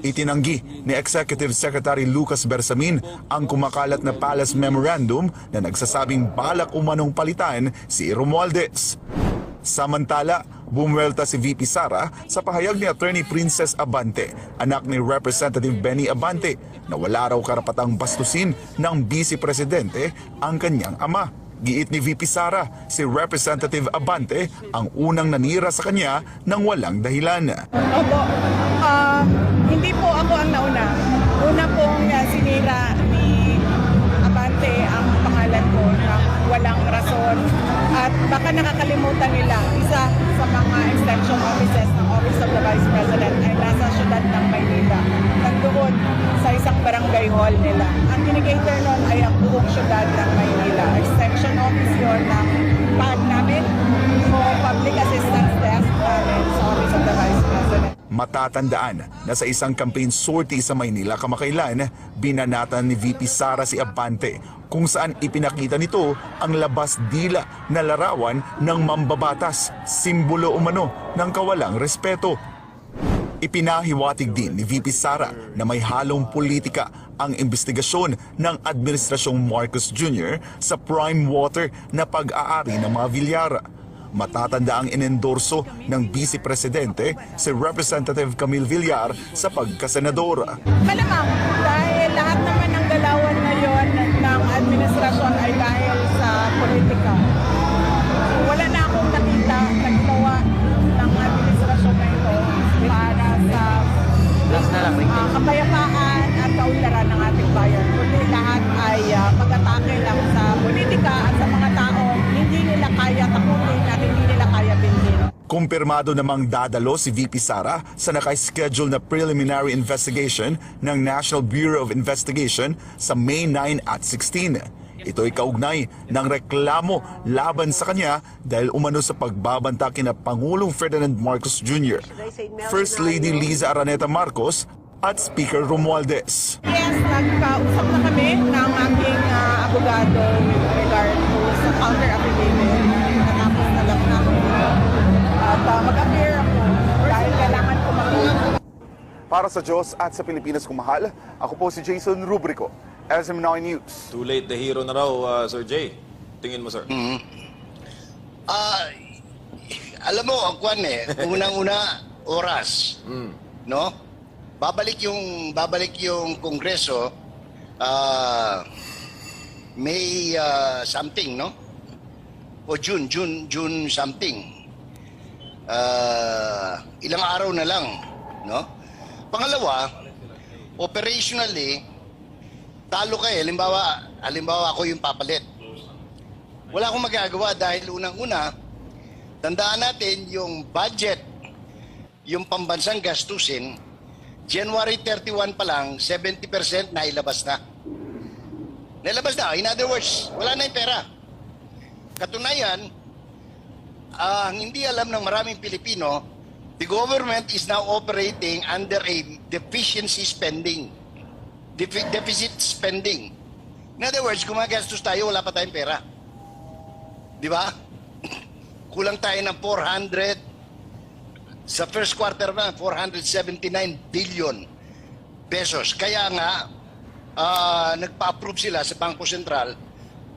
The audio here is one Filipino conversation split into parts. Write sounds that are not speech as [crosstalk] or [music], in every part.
Itinanggi ni Executive Secretary Lucas Bersamin ang kumakalat na Palace Memorandum na nagsasabing balak umanong palitan si Romualdez. Samantala, bumuelta si VP Sara sa pahayag ni Attorney Princess Abante, anak ni Representative Benny Abante, na wala raw karapatang bastusin ng Vice Presidente ang kanyang ama. Giit ni VP Sara, si Representative Abante ang unang nanira sa kanya ng walang dahilan. Opo. Po ako ang nauna. Una pong uh, sinira ni Abante ang pangalan ko ng walang rason. At baka nakakalimutan nila, isa sa mga extension offices ng Office of the Vice President ay nasa syudad ng Maynila. Nagdoon sa isang barangay hall nila. Ang indicator nun ay ang buong syudad ng Maynila. Extension office yun ng PAG namin o Public Assistance Desk namin sa Office of the Vice President. Matatandaan na sa isang campaign sortie sa Maynila kamakailan, binanatan ni VP Sara si Abante kung saan ipinakita nito ang labas dila na larawan ng mambabatas, simbolo umano ng kawalang respeto. Ipinahiwatig din ni VP Sara na may halong politika ang investigasyon ng Administrasyong Marcos Jr. sa prime water na pag-aari ng mga Villara. Matatanda ang inendorso ng Vice Presidente si Representative Camille Villar sa pagkasenador. Malamang, dahil lahat naman ng galawan ngayon ng administrasyon ay dahil sa politika. Kumpirmado namang dadalo si VP Sara sa naka-schedule na preliminary investigation ng National Bureau of Investigation sa May 9 at 16. Ito'y kaugnay ng reklamo laban sa kanya dahil umano sa pagbabanta kina Pangulong Ferdinand Marcos Jr., First Lady Liza Araneta Marcos at Speaker Romualdez. Yes, nagkausap na kami ng aking ah, abogado with regard sa counter affidavit. Natapos na lang ito. At ah, mag-appear ako dahil kailangan ko mag Para sa Diyos at sa Pilipinas kumahal, ako po si Jason Rubrico, SM9 News. Too late the hero na raw, uh, Sir Jay. Tingin mo, sir. Ah, alam mo, ang kwan eh, unang-una, oras. No? Babalik yung, babalik yung kongreso, ah, May ah, something, no? O June, June, June something. Ah, ilang araw na lang, no? Pangalawa, operationally, talo ka. Halimbawa, halimbawa ako yung papalit. Wala akong magagawa dahil unang-una, tandaan natin yung budget, yung pambansang gastusin, January 31 pa lang, 70% na ilabas na. Nailabas na. In other words, wala na yung pera. Katunayan, ang hindi alam ng maraming Pilipino, the government is now operating under a deficiency spending. Defi- deficit spending. In other words, gumagastos tayo, wala pa tayong pera. Di ba? [clears throat] Kulang tayo ng 400 sa first quarter na 479 billion pesos. Kaya nga ah, nagpa-approve sila sa Bangko Sentral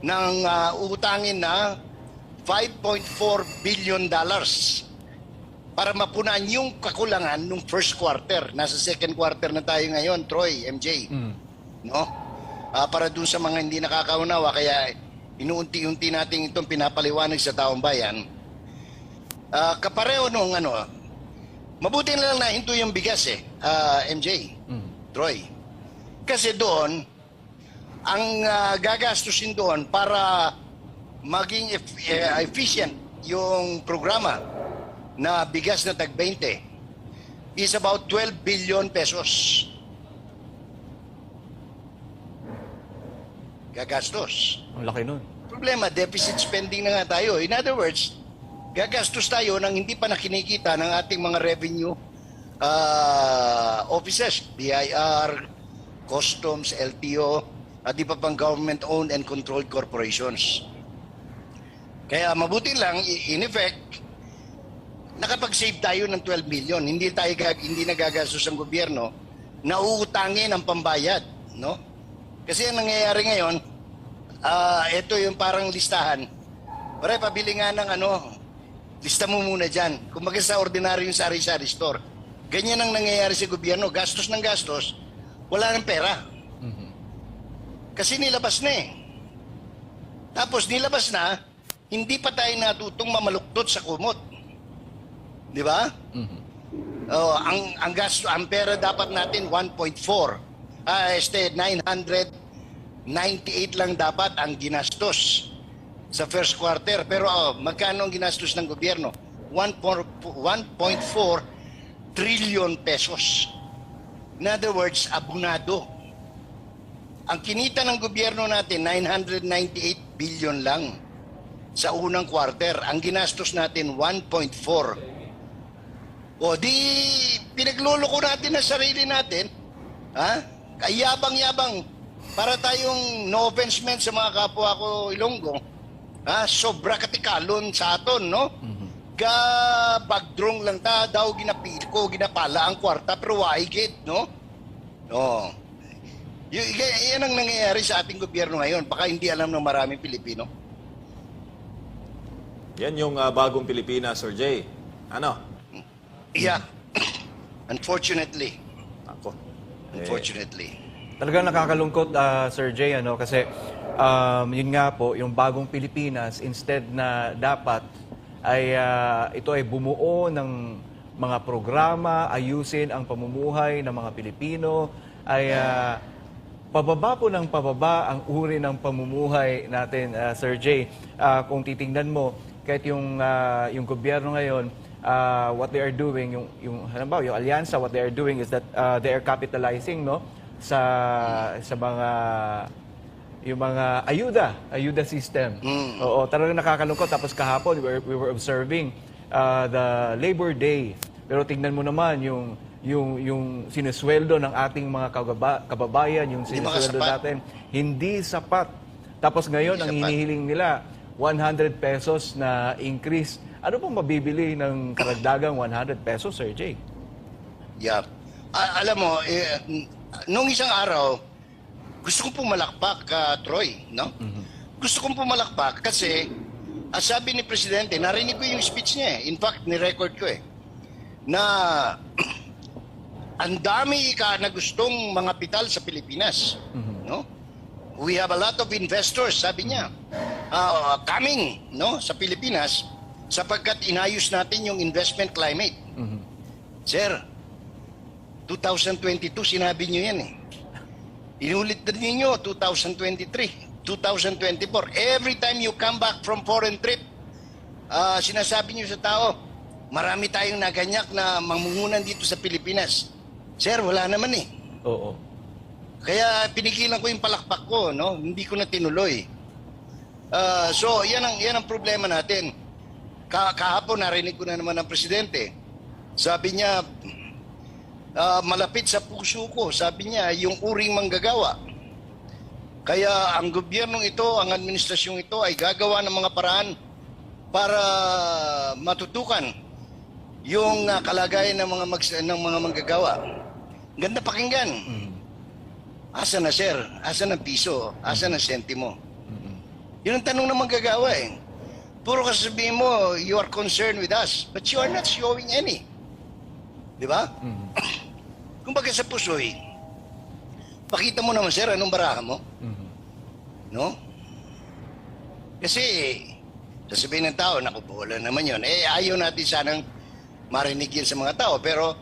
ng ah, utangin na 5.4 billion dollars para mapunan yung kakulangan nung first quarter. Nasa second quarter na tayo ngayon, Troy, MJ. No? Ah, para dun sa mga hindi nakakaunawa, kaya inuunti-unti natin itong pinapaliwanag sa taong bayan. Ah, kapareho nung ano, mabuti na lang na hinto yung bigas eh, ah, MJ, Troy. Kasi doon, ang ah, gagastusin doon para maging eh, efficient yung programa na bigas na tag 20 is about 12 billion pesos. Gagastos. Ang laki nun. Problema, deficit spending na nga tayo. In other words, gagastos tayo ng hindi pa nakinikita ng ating mga revenue uh, offices, BIR, Customs, LTO, at di pa pang government-owned and controlled corporations. Kaya mabuti lang, in effect, nakapag-save tayo ng 12 million. Hindi tayo hindi nagagastos ang gobyerno nauutangin ang pambayad, no? Kasi ang nangyayari ngayon, ah ito yung parang listahan. Pare, pabili nga ng ano, lista mo muna dyan. Kung sa ordinaryo yung sari-sari store, ganyan ang nangyayari sa gobyerno. Gastos ng gastos, wala ng pera. Kasi nilabas na eh. Tapos nilabas na, hindi pa tayo natutong mamaluktot sa kumot. Di ba? Oh, ang ang gasto, ang pera dapat natin 1.4. Ah, este 998 lang dapat ang ginastos sa first quarter. Pero oh, magkano ang ginastos ng gobyerno? 1.4 trillion pesos. In other words, abunado. Ang kinita ng gobyerno natin, 998 billion lang sa unang quarter. Ang ginastos natin, 1.4. O di, pinagluloko natin ang sarili natin. Ha? Kayabang-yabang. Para tayong no offense man sa mga kapwa ko Ilonggo. Ha? Sobra katikalon sa aton, no? Ga bagdrong lang ta daw ginapil ko, ginapala ang kwarta pero waigit, no? No. Y- y- yan ang nangyayari sa ating gobyerno ngayon. Baka hindi alam ng maraming Pilipino. Yan yung ah, bagong Pilipinas, Sir Jay. Ano? Yeah. [clears throat] Unfortunately. Ako. Eh, Unfortunately. Talagang nakakalungkot, ah, Sir Jay, ano, kasi um, yun nga po, yung bagong Pilipinas, instead na dapat ay ah, ito ay bumuo ng mga programa, ayusin ang pamumuhay ng mga Pilipino, ay ah, pababa po ng pababa ang uri ng pamumuhay natin, ah, Sir Jay. Ah, kung titingnan mo, kahit yung, ah, yung gobyerno ngayon, ah, what they are doing, yung, yung, halimbawa, yung alyansa, what they are doing is that ah, they are capitalizing, no? sa sa mga yung mga ayuda, ayuda system. Oo, talagang nakakalungkot. Tapos kahapon, we were, we were observing uh, the Labor Day. Pero tingnan mo naman yung yung yung sinesweldo ng ating mga kagaba, kababayan, yung sinesweldo natin, hindi sapat. Tapos ngayon, ang Hindi sapat. hinihiling nila, 100 pesos na increase. Ano pong mabibili ng karagdagang 100 pesos, Sir Jay? Yeah. A- alam mo, eh, nung isang araw, gusto kong pumalakpak, ka Troy, no? Gusto kong pumalakpak kasi, ah, sabi ni Presidente, narinig ko yung speech niya eh. In fact, ni-record ko eh. Na [clears throat] ang dami ka na gustong mga pital sa Pilipinas. No? We have a lot of investors, sabi niya, ah, coming no, sa Pilipinas sapagkat inayos natin yung investment climate. Sir, 2022, sinabi nyo yan eh. Inulit din ninyo, 2023, 2024. Every time you come back from foreign trip, ah, sinasabi nyo sa tao, marami tayong naganyak na mamungunan dito sa Pilipinas. Sir, wala naman eh. Oo. Kaya pinigilan ko yung palakpak ko, no? Hindi ko na tinuloy. Ah, so, yan ang, yan ang problema natin. Ka kahapon, narinig ko na naman ng presidente. Sabi niya, ah, malapit sa puso ko, sabi niya, yung uring manggagawa. Kaya ang gobyernong ito, ang administrasyong ito ay gagawa ng mga paraan para matutukan yung ah, kalagayan ng mga mags- ng mga manggagawa. Ganda pakinggan. Asa na sir? Asa na piso? Asa na sentimo? Yun ang tanong ng manggagawa eh. Puro kasabihin mo, you are concerned with us, but you are not showing any. Di ba? [clears throat] Kung baga sa pusoy, pakita mo naman sir, anong baraha mo? No? Kasi, sasabihin ng tao, naku, wala naman yun. Eh, ayaw natin sanang marinig yun sa mga tao. Pero,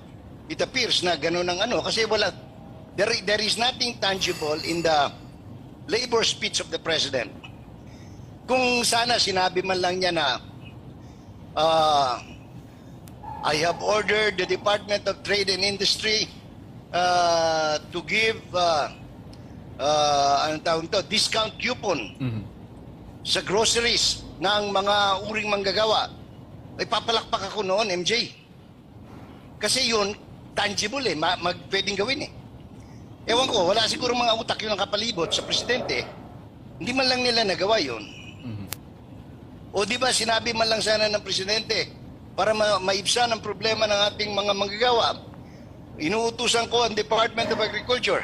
it appears na ganun ang ano. Kasi wala, there, there is nothing tangible in the labor speech of the president. Kung sana sinabi man lang niya na, ah, I have ordered the Department of Trade and Industry uh, to give uh, uh, anong tawag to, discount coupon sa groceries ng mga uring manggagawa. Ay papalakpak ako noon, MJ. Kasi yun, tangible eh, ma- mag, pwedeng gawin eh. Ewan ko, wala siguro mga utak yun ang kapalibot sa presidente. Hindi man lang nila nagawa yun. O di ba sinabi man lang sana ng presidente para ma- maibsan ang problema ng ating mga manggagawa. inuutusan ko ang Department of Agriculture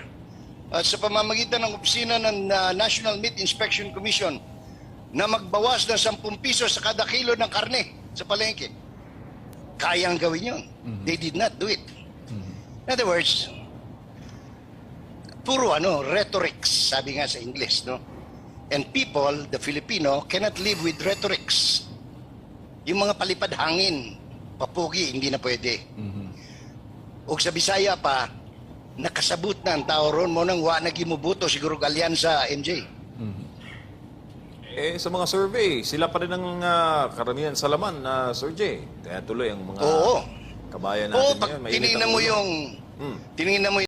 at sa pamamagitan ng opisina ng uh, National Meat Inspection Commission na magbawas ng 10 piso sa kada kilo ng karne sa palengke. Kayang gawin yun. They did not do it. In other words, puro ano, rhetorics, sabi nga sa English, no? And people, the Filipino, cannot live with rhetorics. Yung mga palipad hangin, papugi, hindi na pwede. O sa Bisaya pa, nakasabot na ang tao ron mo nang wa nagimubuto siguro alyansa MJ. Eh, sa mga survey, sila pa rin ang ah, karamihan sa laman na Sir Jay. Kaya tuloy ang mga Oo. kabayan Oo, natin pag ngayon. tinignan mo yung Hmm. tinignan mo